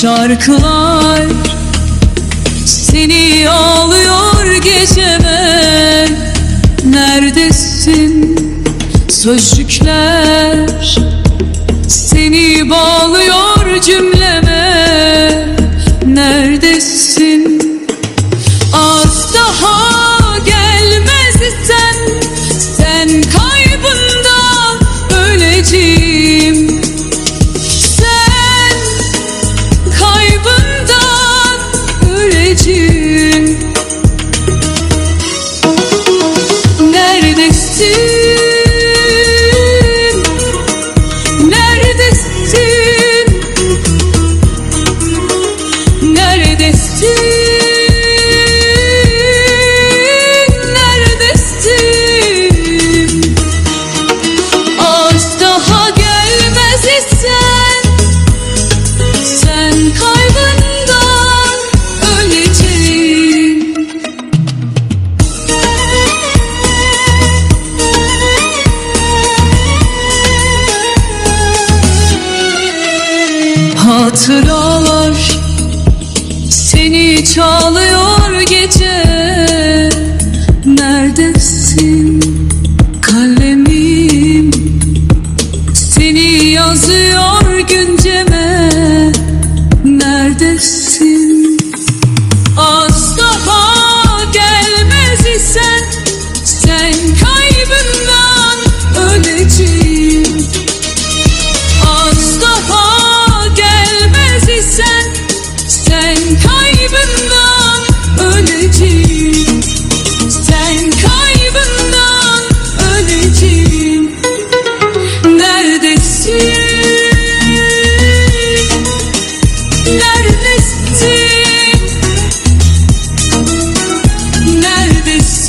şarkılar Seni ağlıyor geceme. Neredesin? Söz hatıralar Seni çağlıyor gece Neredesin?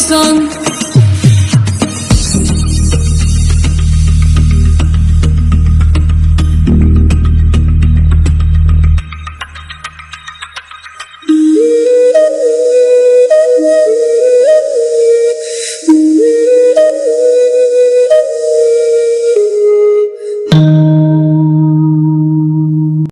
song